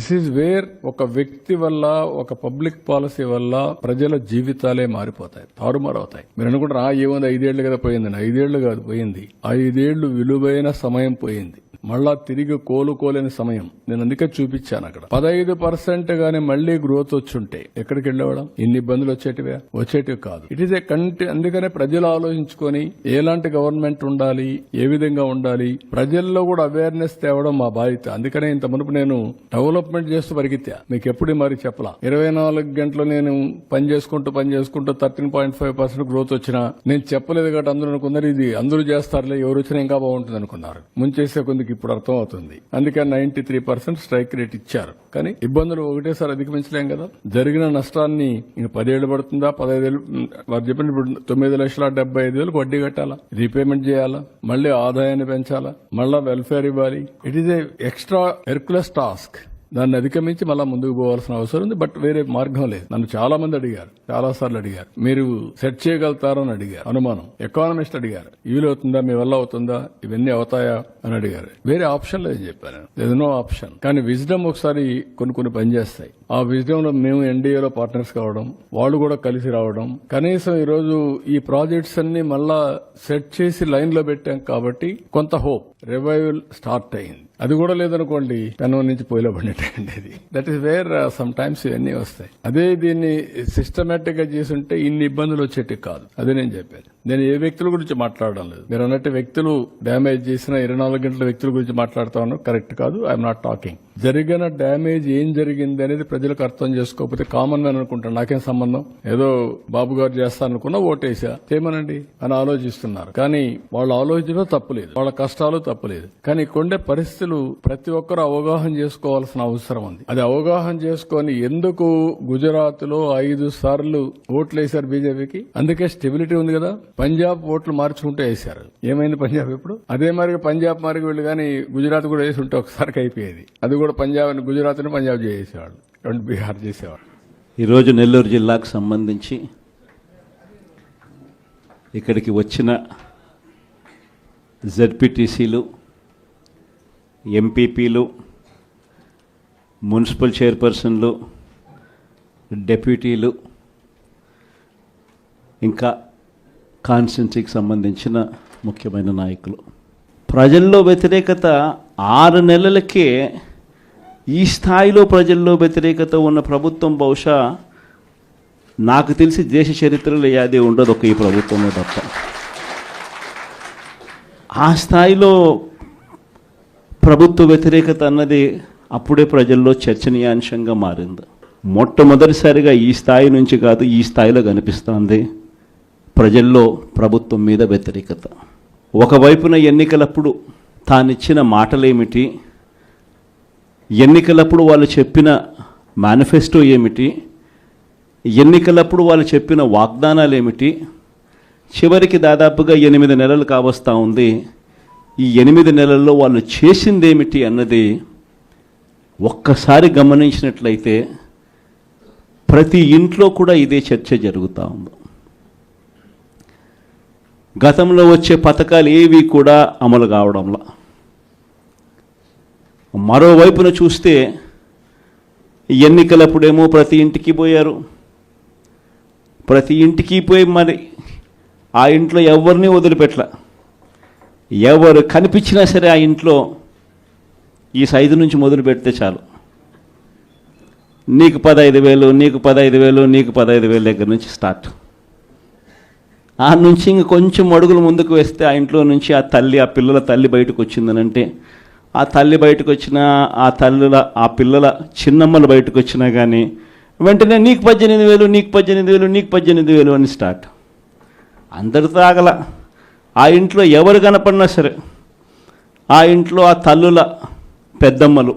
This is where ఒక వ్యక్తి వల్ల ఒక పబ్లిక్ పాలసీ వల్ల ప్రజల జీవితాలే మారిపోతాయి తారుమారవుతాయి. మీరు అనుకుంటారు ఆ ఏముంది ఐదేళ్ళు కదా పోయిందని. ఐదేళ్ళు కాదు పోయింది. ఐదేళ్ళు విలువైన సమయం పోయింది. మళ్ళా తిరిగి కోలుకోలేని సమయం. నేను అందుకే చూపించాను అక్కడ. పదహైదు పర్సెంట్ గానీ మళ్ళీ గ్రోత్ వచ్చుంటే ఎక్కడికి వెళ్ళేవాళ్ళం? ఇన్ని ఇబ్బందులు వచ్చేటివే? వచ్చేటివి కాదు. ఇట్ ఈస్ ఏ కంటి అందుకనే ప్రజలు ఆలోచించుకొని ఎలాంటి గవర్నమెంట్ ఉండాలి ఏ విధంగా ఉండాలి ప్రజల్లో కూడా అవేర్నెస్ తేవడం మా బాధ్యత. అందుకనే ఇంత మునుపు నేను డెవలప్మెంట్ చేస్తూ పరిగెత్తా. మీకు ఎప్పుడు మరి చెప్పలా? ఇరవై నాలుగు గంటలు నేను పని చేసుకుంటూ పని చేసుకుంటూ thirteen point five percent growth వచ్చినా నేను చెప్పలేదు కాబట్టి అందరూ అనుకున్నారు ఇది అందరూ చేస్తారులే ఎవరు వచ్చినా ఇంకా బాగుంటుంది అనుకున్నారు. ముంచేసే కొందికి ఇప్పుడు అర్థం అవుతుంది అందుకని ninety three percent strike rate ఇచ్చారు. కానీ ఇబ్బందులు ఒకటేసారి అధిగమించలేం కదా? జరిగిన నష్టాన్ని ఇంక పదేళ్ళు పడుతుందా? పదహైదేళ్ళు వారు చెప్పిన ఇప్పుడు తొమ్మిది లక్షల డెబ్బై ఐదు వేలకు వడ్డీ కట్టాలా? రీపేమెంట్ చేయాలా? మళ్ళీ ఆదాయాన్ని పెంచాలా? మళ్ళా వెల్ఫేర్ ఇవ్వాలి? It is a extra Herculean task దాన్ని అధిగమించి మళ్ళీ ముందుకు పోవాల్సిన అవసరం ఉంది బట్ వేరే మార్గం లేదు. నన్ను చాలా మంది అడిగారు చాలా సార్లు అడిగారు. మీరు సెట్ చేయగలుగుతారని అడిగారు. అనుమానం. ఎకానమిస్ట్ అడిగారు. వీలు అవుతుందా? మీ వల్ల అవుతుందా? ఇవన్నీ అవుతాయా? అని అడిగారు. వేరే ఆప్షన్ లేదు చెప్పాను లేదు నో ఆప్షన్ కానీ విజ్డమ్ ఒకసారి కొన్ని కొన్ని పనిచేస్తాయి. ఆ విజ్డమ్లో మేము ఎన్డీఏలో పార్ట్నర్స్ కావడం వాళ్ళు కూడా కలిసి రావడం కనీసం ఈరోజు ఈ ప్రాజెక్ట్స్ అన్ని మళ్ళా సెట్ చేసి లైన్లో పెట్టాం కాబట్టి కొంత హోప్ రివైవల్ స్టార్ట్ అయింది. అది కూడా లేదనుకోండి పెనం నుంచి పొయ్యిలో పడినట్టండి అది. That is where sometimes ఇవన్నీ వస్తాయి. అదే దీన్ని సిస్టమేటిక్గా చేసుంటే ఇన్ని ఇబ్బందులు వచ్చేటి కాదు. అదే నేను చెప్పాను నేను ఏ వ్యక్తుల గురించి మాట్లాడడం లేదు. మీరు అన్నట్టు వ్యక్తులు డ్యామేజ్ చేసిన ఇరవై నాలుగు గంటల వ్యక్తుల గురించి మాట్లాడుతాను కరెక్ట్ కాదు. ఐఎమ్ నాట్ టాకింగ్ జరిగిన డ్యామేజ్ ఏం జరిగింది అనేది ప్రజలకు అర్థం చేసుకోకపోతే కామన్ మ్యాన్ అనుకుంటాను. నాకేం సంబంధం? ఏదో బాబు గారు చేస్తారనుకున్నా ఓటేసా? చేయమనండి అని ఆలోచిస్తున్నారు. కానీ వాళ్ళ ఆలోచన తప్పులేదు వాళ్ళ కష్టాలు తప్పులేదు కానీ కొండే పరిస్థితి పరిస్థితులు ప్రతి ఒక్కరు అవగాహన చేసుకోవాల్సిన అవసరం ఉంది. అది అవగాహన చేసుకొని ఎందుకు గుజరాత్లో ఐదు సార్లు ఓట్లు వేశారు బీజేపీకి? అందుకే స్టెబిలిటీ ఉంది కదా. పంజాబ్ ఓట్లు మార్చుకుంటూ వేశారు. ఏమైంది పంజాబ్ ఇప్పుడు? అదే మరి పంజాబ్ మరి వీళ్ళు కానీ గుజరాత్ కూడా వేసి ఉంటే ఒకసారికి అయిపోయేది. అది కూడా పంజాబ్ అని గుజరాత్ని పంజాబ్ చేసేవాళ్ళు. రెండు బీహార్ చేసేవాళ్ళు. ఈరోజు నెల్లూరు జిల్లాకు సంబంధించి ఇక్కడికి వచ్చిన జెడ్పీటీసీలు ఎంపీపీలు మున్సిపల్ చైర్పర్సన్లు డెప్యూటీలు ఇంకా కాన్స్టిట్యున్సీకి సంబంధించిన ముఖ్యమైన నాయకులు. ప్రజల్లో వ్యతిరేకత ఆరు నెలలకే ఈ స్థాయిలో ప్రజల్లో వ్యతిరేకత ఉన్న ప్రభుత్వం బహుశా నాకు తెలిసి దేశ చరిత్రలో ఏది ఉండదు ఒక ఈ ప్రభుత్వంలో తప్ప. ఆ స్థాయిలో ప్రభుత్వ వ్యతిరేకత అన్నది అప్పుడే ప్రజల్లో చర్చనీయాంశంగా మారింది. మొట్టమొదటిసారిగా ఈ స్థాయి నుంచి కాదు ఈ స్థాయిలో కనిపిస్తోంది ప్రజల్లో ప్రభుత్వం మీద వ్యతిరేకత. ఒకవైపున ఎన్నికలప్పుడు తానిచ్చిన మాటలేమిటి? ఎన్నికలప్పుడు వాళ్ళు చెప్పిన మేనిఫెస్టో ఏమిటి? ఎన్నికలప్పుడు వాళ్ళు చెప్పిన వాగ్దానాలు ఏమిటి చివరికి దాదాపుగా ఎనిమిది నెలలు కావస్తూ ఉంది. ఈ ఎనిమిది నెలల్లో వాళ్ళు చేసిందేమిటి అన్నది ఒక్కసారి గమనించినట్లయితే ప్రతి ఇంట్లో కూడా ఇదే చర్చ జరుగుతూ ఉంది. గతంలో వచ్చే పథకాలు ఏవి కూడా అమలు కావడంలా. మరోవైపున చూస్తే ఎన్నికలప్పుడేమో ప్రతి ఇంటికి పోయారు. ప్రతి ఇంటికి పోయి మరి ఆ ఇంట్లో ఎవరిని వదిలిపెట్టలే ఎవరు కనిపించినా సరే ఆ ఇంట్లో ఈ సైజు నుంచి మొదలు పెడితే చాలు. నీకు పదహైదు వేలు నీకు పదహైదు వేలు నీకు పదహైదు వేలు దగ్గర నుంచి స్టార్ట్. ఆ నుంచి ఇంక కొంచెం అడుగులు ముందుకు వేస్తే ఆ ఇంట్లో నుంచి ఆ తల్లి ఆ పిల్లల తల్లి బయటకు వచ్చిందనంటే ఆ తల్లి బయటకు వచ్చిన ఆ తల్లుల ఆ పిల్లల చిన్నమ్మలు బయటకు వచ్చినా కానీ వెంటనే నీకు పద్దెనిమిది వేలు నీకు పద్దెనిమిది వేలు నీకు పద్దెనిమిది వేలు అని స్టార్ట్. అందరితో ఆగల. ఆ ఇంట్లో ఎవరు కనపడినా సరే ఆ ఇంట్లో ఆ తల్లుల పెద్దమ్మలు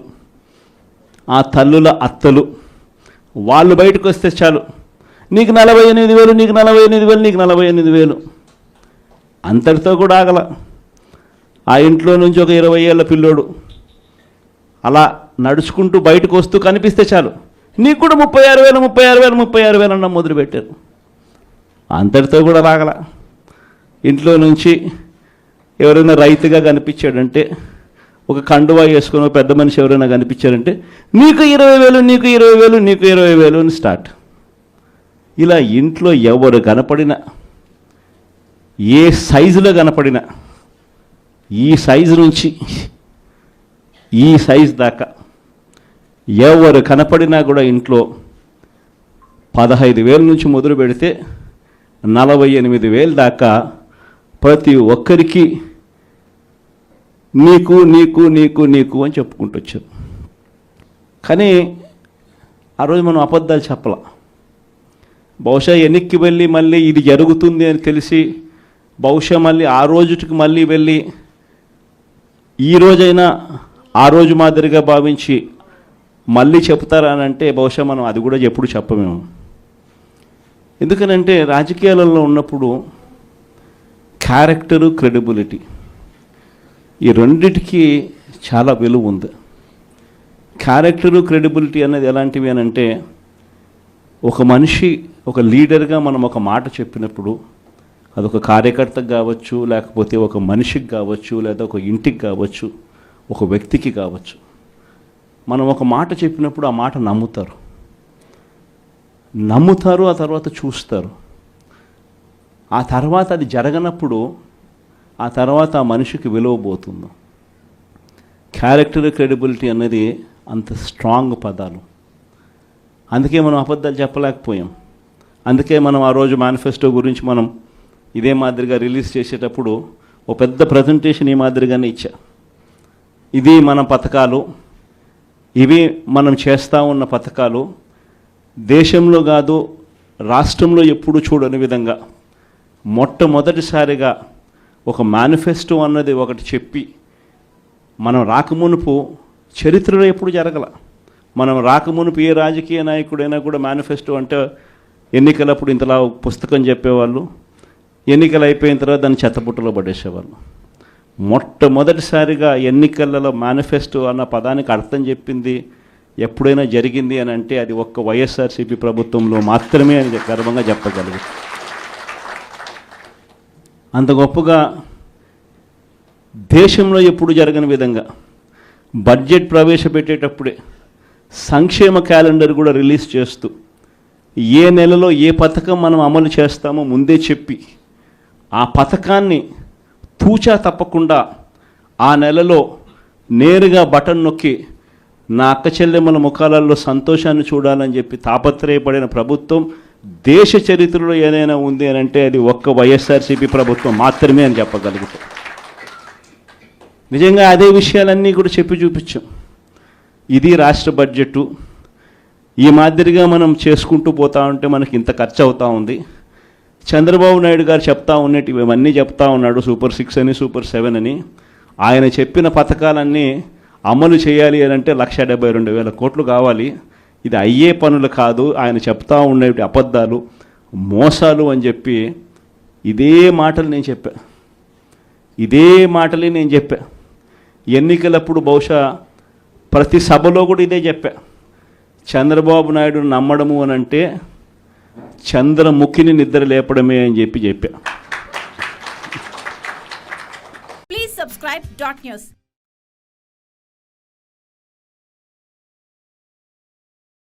ఆ తల్లుల అత్తలు వాళ్ళు బయటకు వస్తే చాలు నీకు నలభై ఎనిమిది వేలు నీకు నలభై ఎనిమిది వేలు నీకు నలభై ఎనిమిది వేలు. అంతటితో కూడా ఆగల. ఆ ఇంట్లో నుంచి ఒక ఇరవై ఏళ్ళ పిల్లోడు అలా నడుచుకుంటూ బయటకు వస్తూ కనిపిస్తే చాలు నీకు కూడా ముప్పై ఆరు వేలు ముప్పై ఆరు వేలు ముప్పై ఆరు వేలు అన్న మొదలుపెట్టారు. అంతటితో కూడా రాగల ఇంట్లో నుంచి ఎవరైనా రైతుగా కనిపించాడంటే ఒక కండువా వేసుకున్న పెద్ద మనిషి ఎవరైనా కనిపించారంటే నీకు ఇరవై వేలు నీకు ఇరవై వేలు నీకు ఇరవై వేలు అని స్టార్ట్. ఇలా ఇంట్లో ఎవరు కనపడినా ఏ సైజులో కనపడినా ఈ సైజు నుంచి ఈ సైజు దాకా ఎవరు కనపడినా కూడా ఇంట్లో పదహైదు వేల నుంచి మొదలు పెడితే నలభై ఎనిమిది వేలు దాకా ప్రతి ఒక్కరికి నీకు నీకు నీకు నీకు అని చెప్పుకుంటూ వచ్చారు. కానీ ఆ రోజు మనం అబద్ధాలు చెప్పాల. బహుశా వెనక్కి వెళ్ళి మళ్ళీ ఇది జరుగుతుంది అని తెలిసి బహుశా మళ్ళీ ఆ రోజుకి మళ్ళీ వెళ్ళి ఈ రోజైనా ఆ రోజు మాదిరిగా భావించి మళ్ళీ చెప్తారా అని అంటే బహుశా మనం అది కూడా ఎప్పుడు చెప్పమేము ఎందుకనంటే రాజకీయాలలో ఉన్నప్పుడు క్యారెక్టరు క్రెడిబిలిటీ ఈ రెండిటికి చాలా విలువ ఉంది. క్యారెక్టరు క్రెడిబిలిటీ అనేది ఎలాంటివి అని అంటే ఒక మనిషి ఒక లీడర్గా మనం ఒక మాట చెప్పినప్పుడు అదొక కార్యకర్తకు కావచ్చు లేకపోతే ఒక మనిషికి కావచ్చు లేదా ఒక ఇంటికి కావచ్చు ఒక వ్యక్తికి కావచ్చు. మనం ఒక మాట చెప్పినప్పుడు ఆ మాట నమ్ముతారు. నమ్ముతారు ఆ తర్వాత చూస్తారు. ఆ తర్వాత అది జరగనప్పుడు ఆ తర్వాత ఆ మనిషికి విలువ పోతుంది. క్యారెక్టర్ క్రెడిబిలిటీ అనేది అంత స్ట్రాంగ్ పదాలు. అందుకే మనం అబద్ధాలు చెప్పలేకపోయాం. అందుకే మనం ఆ రోజు మేనిఫెస్టో గురించి మనం ఇదే మాదిరిగా రిలీజ్ చేసేటప్పుడు ఓ పెద్ద ప్రజెంటేషన్ ఈ మాదిరిగానే ఇచ్చా. ఇది మన పథకాలు ఇవి మనం చేస్తూ ఉన్న పథకాలు దేశంలో కాదు రాష్ట్రంలో ఎప్పుడు చూడని విధంగా. మొట్టమొదటిసారిగా ఒక మేనిఫెస్టో అన్నది ఒకటి చెప్పి మనం రాకమునుపు చరిత్రలో ఎప్పుడు జరగల. మనం రాకమునుపు ఏ రాజకీయ నాయకుడైనా కూడా మేనిఫెస్టో అంటే ఎన్నికలప్పుడు ఇంతలా పుస్తకం చెప్పేవాళ్ళు ఎన్నికలు అయిపోయిన తర్వాత దాన్ని చెత్తపుట్టలో పడేసేవాళ్ళు. మొట్టమొదటిసారిగా ఎన్నికలలో మేనిఫెస్టో అన్న పదానికి అర్థం చెప్పింది ఎప్పుడైనా జరిగింది అని అంటే అది ఒక్క వైఎస్ఆర్సీపీ ప్రభుత్వంలో మాత్రమే అని గర్వంగా చెప్పగలుగు అంత గొప్పగా దేశంలో ఎప్పుడు జరగని విధంగా బడ్జెట్ ప్రవేశపెట్టేటప్పుడే సంక్షేమ క్యాలెండర్ కూడా రిలీజ్ చేస్తూ ఏ నెలలో ఏ పథకం మనం అమలు చేస్తామో ముందే చెప్పి ఆ పథకాన్ని తూచా తప్పకుండా ఆ నెలలో నేరుగా బటన్ నొక్కి నా అక్క చెల్లెమ్మల ముఖాలలో సంతోషాన్ని చూడాలని చెప్పి తాపత్రయపడిన ప్రభుత్వం దేశ చరిత్రలో ఏదైనా ఉంది అని అంటే అది ఒక్క వైఎస్ఆర్సీపీ ప్రభుత్వం మాత్రమే అని చెప్పగలుగుతాం. నిజంగా అదే విషయాలన్నీ కూడా చెప్పి చూపించాం. ఇది రాష్ట్ర బడ్జెట్ ఈ మాదిరిగా మనం చేసుకుంటూ పోతా ఉంటే మనకి ఇంత ఖర్చు అవుతా ఉంది. చంద్రబాబు నాయుడు గారు చెప్తా ఉన్నట్టు ఇవన్నీ చెప్తా ఉన్నాడు. సూపర్ సిక్స్ అని సూపర్ సెవెన్ అని. ఆయన చెప్పిన పథకాలన్నీ అమలు చేయాలి అని అంటే లక్ష డెబ్బై రెండు వేల కోట్లు కావాలి. ఇది అయ్యే పనులు కాదు ఆయన చెప్తా ఉండే అబద్ధాలు మోసాలు అని చెప్పి ఇదే మాటలు నేను చెప్పా. ఇదే మాటలే నేను చెప్పా. ఎన్నికలప్పుడు బహుశా ప్రతి సభలో కూడా ఇదే చెప్పా. చంద్రబాబు నాయుడు నమ్మడము అని అంటే చంద్రముఖిని నిద్ర లేపడమే అని చెప్పి చెప్పా. Please subscribe dot.